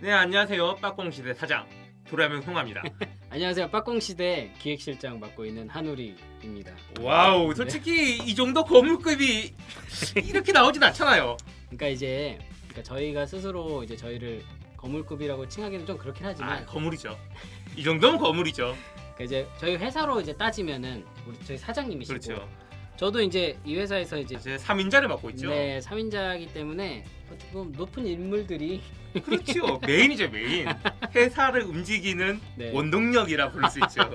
네 안녕하세요 빠꽁시대 사장 도라면 송합니다. 안녕하세요. 빠꽁시대 기획실장 맡고 있는 한우리입니다. 와우 솔직히 이 정도 거물급이 이렇게 나오진 않잖아요. 그러니까 이제 그러니까 저희가 스스로 이제 저희를 거물급이라고 칭하기는 좀 그렇긴 하지만 아 거물이죠. 이 정도면 거물이죠. 그러니까 이제 저희 회사로 이제 따지면은 우리 저희 사장님이시고 그렇죠. 저도 이제 이 회사에서 이제 이제 3인자를 맡고 있죠. 네 3인자이기 때문에 어떻게 보면 높은 인물들이 그렇죠. 메인이죠 메인. 회사를 움직이는 네, 원동력이라 부를 수 있죠.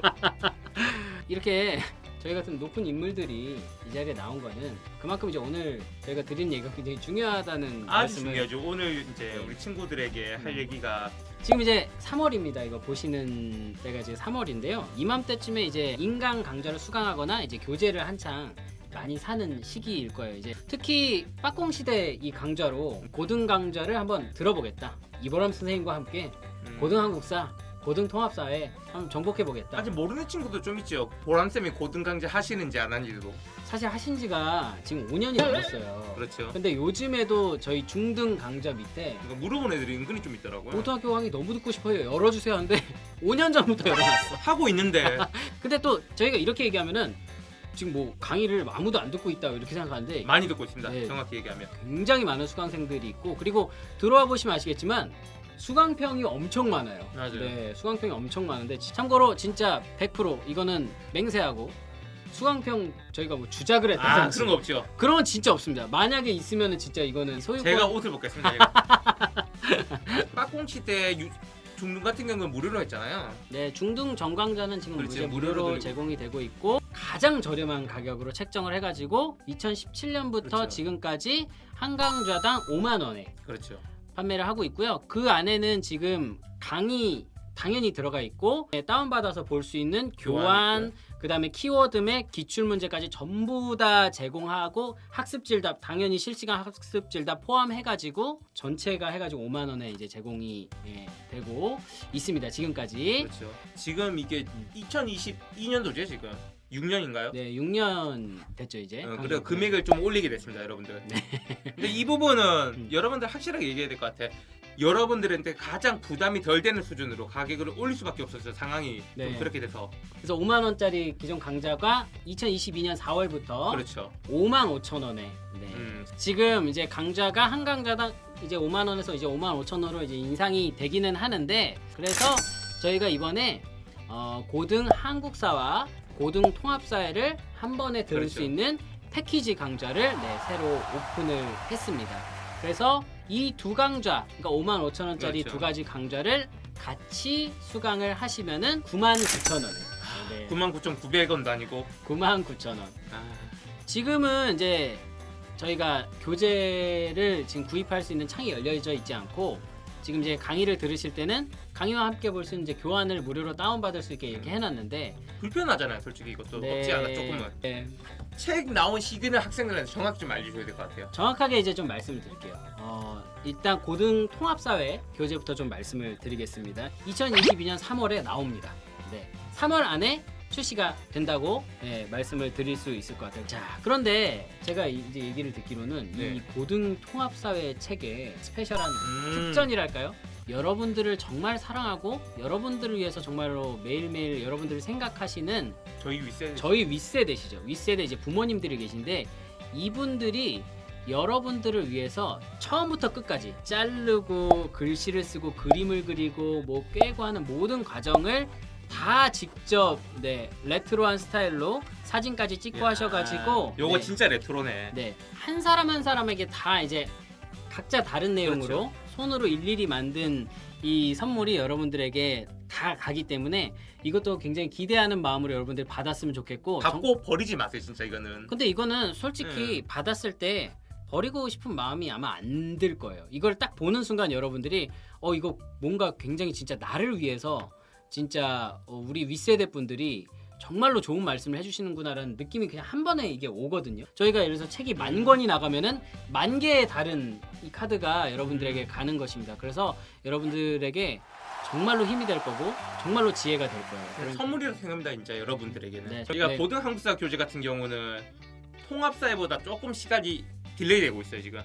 이렇게 저희 같은 높은 인물들이 이 자리에 나온 거는 그만큼 이제 오늘 저희가 드린 얘기가 굉장히 중요하다는 아주 말씀을 중요하죠. 오늘 이제 우리 친구들에게 할 음. 얘기가 지금 이제 3월입니다. 이거 보시는 때가 이제 3월인데요. 이맘때쯤에 이제 인강 강좌를 수강하거나 이제 교재를 한창 많이 사는 시기일 거예요. 이제 특히 빠꽁 시대 이 강좌로 고등 강좌를 한번 들어보겠다. 이보람 선생님과 함께 음, 고등 한국사, 고등 통합사회 한번 정복해 보겠다. 아직 모르는 친구도 좀 있죠. 보람 쌤이 고등 강좌 하시는지 안 하는지도 사실 하신 지가 지금 5년이 넘었어요. 그렇죠. 근데 요즘에도 저희 중등 강좌 밑에 이거 물어본 애들이 은근히 좀 있더라고요. 고등학교 강의 너무 듣고 싶어요. 열어주세요 하는데 5년 전부터 열어놨어. 하고 있는데 근데 또 저희가 이렇게 얘기하면은 지금 뭐 강의를 아무도 안 듣고 있다 이렇게 생각하는데 많이 듣고 있습니다. 네. 정확히 얘기하면. 굉장히 많은 수강생들이 있고 그리고 들어와 보시면 아시겠지만 수강평이 엄청 많아요. 맞아요. 네, 수강평이 엄청 많은데 참고로 진짜 100% 이거는 맹세하고 수강평 저희가 뭐 주작을 아 했다든지 그런 거 없죠. 그런 건 진짜 없습니다. 만약에 있으면은 진짜 이거는 소유권 제가 옷을 벗겠습니다. 제가. 빠꽁치 때 유- 중등 같은 경우는 무료로 했잖아요. 네, 중등 전광자는 지금 그렇지, 무료로 무료로 드리고. 제공이 되고 있고 가장 저렴한 가격으로 책정을 해가지고 2017년부터 그렇죠. 지금까지 한 강좌당 5만 원에 그렇죠. 판매를 하고 있고요. 그 안에는 지금 강의 당연히 들어가 있고 네, 다운받아서 볼 수 있는 교환, 그다음에 키워드 맵, 기출 문제까지 전부 다 제공하고 학습 질답 당연히 실시간 학습 질답 포함해 가지고 전체가 해 가지고 5만 원에 이제 제공이 예, 되고 있습니다. 지금까지. 그렇죠. 지금 이게 2022년도죠 지금. 6년인가요? 네, 6년 됐죠 이제. 어, 강의. 그래 금액을 좀 올리게 됐습니다, 여러분들. 근데 이 부분은 음. 여러분들 확실하게 얘기해야 될 것 같아. 여러분들한테 가장 부담이 덜 되는 수준으로 가격을 올릴 수밖에 없었어요. 상황이 네. 좀 그렇게 돼서. 그래서 5만 원짜리 기존 강좌가 2022년 4월부터 그렇죠. 5만 5천 원에. 네. 음, 지금 이제 강좌가 한 강좌당 이제 5만 원에서 이제 5만 5천 원으로 이제 인상이 되기는 하는데 그래서 저희가 이번에 어, 고등 한국사와 고등 통합 사회를 한 번에 들을 그렇죠. 수 있는 패키지 강좌를 네, 새로 오픈을 했습니다. 그래서 이 두 강좌, 그러니까 5만 5천 원짜리 그렇죠. 두 가지 강좌를 같이 수강을 하시면은 9만 9천 원에. 네, 99,900원도 아니고. 9만 9천 원. 아, 지금은 이제 저희가 교재를 지금 구입할 수 있는 창이 열려져 있지 않고 지금 이제 강의를 들으실 때는 강의와 함께 볼 수 있는 이제 교환을 무료로 다운받을 수 있게 이렇게 해놨는데 불편하잖아요, 솔직히 이것도 없지 않아 조금은. 네. 책 나온 시기는 학생들한테 정확히 좀 알려줘야 될 것 같아요. 정확하게 이제 좀 말씀을 드릴게요. 어, 일단 고등 통합사회 교재부터 좀 말씀을 드리겠습니다. 2022년 3월에 나옵니다. 네, 3월 안에 출시가 된다고 네, 말씀을 드릴 수 있을 것 같아요. 자, 그런데 제가 이제 얘기를 듣기로는 이 네. 고등 통합 사회 책에 스페셜한 음, 특전이랄까요? 여러분들을 정말 사랑하고 여러분들을 위해서 정말로 매일매일 여러분들을 생각하시는 저희 윗세 저희 윗세대시죠. 윗세대 이제 부모님들이 계신데 이분들이 여러분들을 위해서 처음부터 끝까지 자르고 글씨를 쓰고 그림을 그리고 뭐 꿰고 하는 모든 과정을 다 직접 네 레트로한 스타일로 사진까지 찍고 야, 하셔가지고 요거 네, 진짜 레트로네. 네, 한 사람 한 사람에게 다 이제 각자 다른 내용으로 손으로 일일이 만든 이 선물이 여러분들에게 다 가기 때문에 이것도 굉장히 기대하는 마음으로 여러분들 받았으면 좋겠고 정- 갖고 버리지 마세요, 진짜 이거는. 근데 이거는 솔직히 받았을 때 버리고 싶은 마음이 아마 안 들 거예요. 이걸 딱 보는 순간 여러분들이 어 이거 뭔가 굉장히 진짜 나를 위해서 진짜 어, 우리 윗세대 분들이 정말로 좋은 말씀을 해주시는구나라는 느낌이 그냥 한 번에 이게 오거든요. 저희가 예를 들어서 책이 만 권이 나가면은 만 개의 다른 이 카드가 여러분들에게 가는 것입니다. 그래서 여러분들에게 정말로 힘이 될 거고 정말로 지혜가 될 거예요. 그냥 그런- 선물이라고 생각합니다, 진짜 여러분들에게는. 네, 저희가 네. 고등 한국사 교재 같은 경우는 통합사회보다 조금 시간이 딜레이 되고 있어요, 지금.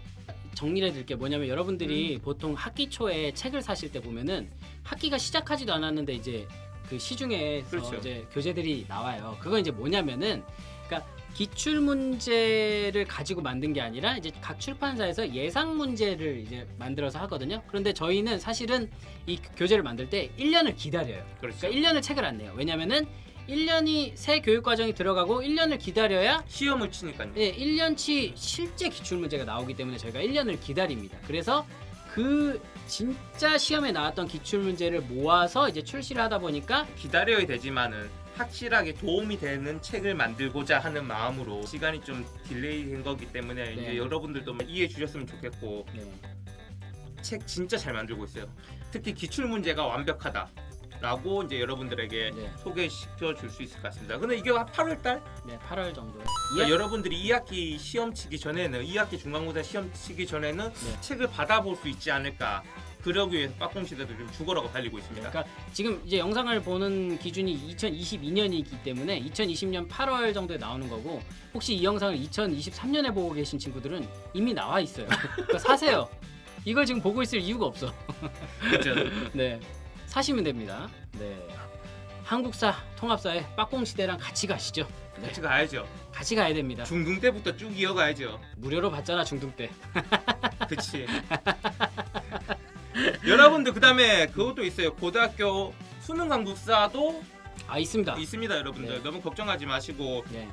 정리해 드릴 게 뭐냐면 여러분들이 음. 보통 학기 초에 책을 사실 때 보면은 학기가 시작하지도 않았는데 이제 그 시중에서 그렇죠. 이제 교재들이 나와요. 그건 이제 뭐냐면은 그러니까 기출 문제를 가지고 만든 게 아니라 이제 각 출판사에서 예상 문제를 이제 만들어서 하거든요. 그런데 저희는 사실은 이 교재를 만들 때 1년을 기다려요. 그렇죠. 그러니까 1년을 책을 안 내요. 왜냐면은 1년이 새 교육 과정이 들어가고 1년을 기다려야 시험을 치니까요. 예, 1년치 실제 기출 문제가 나오기 때문에 저희가 1년을 기다립니다. 그래서 그 진짜 시험에 나왔던 기출 문제를 모아서 이제 출시를 하다 보니까 기다려야 되지만은 확실하게 도움이 되는 책을 만들고자 하는 마음으로 시간이 좀 딜레이 된 거기 때문에 네. 이제 여러분들도 이해해 주셨으면 좋겠고 네, 책 진짜 잘 만들고 있어요. 특히 기출 문제가 완벽하다 라고 이제 여러분들에게 네. 소개시켜 줄 수 있을 것 같습니다. 근데 이게 8월 달? 네, 8월 정도에 그러니까 여러분들이 2학기 시험 치기 전에는 2학기 중간고사 시험 치기 전에는 네. 책을 받아볼 수 있지 않을까. 그러기 위해서 빠꿈 시대도 좀 죽어라고 달리고 있습니다. 그러니까 지금 이제 영상을 보는 기준이 2022년이기 때문에 2020년 8월 정도에 나오는 거고 혹시 이 영상을 2023년에 보고 계신 친구들은 이미 나와 있어요. 그러니까 사세요. 이걸 지금 보고 있을 이유가 없어. 그렇죠. 네, 사시면 됩니다. 네, 한국사 통합사의 빠꽁 시대랑 같이 가시죠. 네, 같이 가야죠. 같이 가야 됩니다. 중등 때부터 쭉 이어가야죠. 무료로 받잖아 중등 때. 그치. 여러분들 그다음에 그것도 있어요. 고등학교 수능 강국사도 아 있습니다. 있습니다, 여러분들. 네. 너무 걱정하지 마시고 네,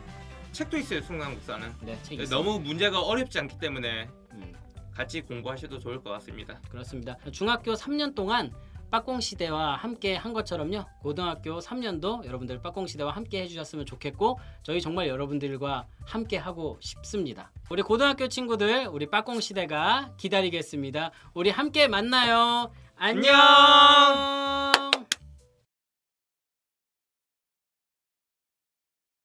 책도 있어요, 수능 강국사는. 네, 책 있습니다. 너무 문제가 어렵지 않기 때문에 음. 같이 공부하셔도 좋을 것 같습니다. 그렇습니다. 중학교 3년 동안 빠꽁 시대와 함께 한 것처럼요. 고등학교 3년도 여러분들 빠꽁 시대와 함께 해주셨으면 좋겠고 저희 정말 여러분들과 함께 하고 싶습니다. 우리 고등학교 친구들 우리 빠꽁 시대가 기다리겠습니다. 우리 함께 만나요. 안녕.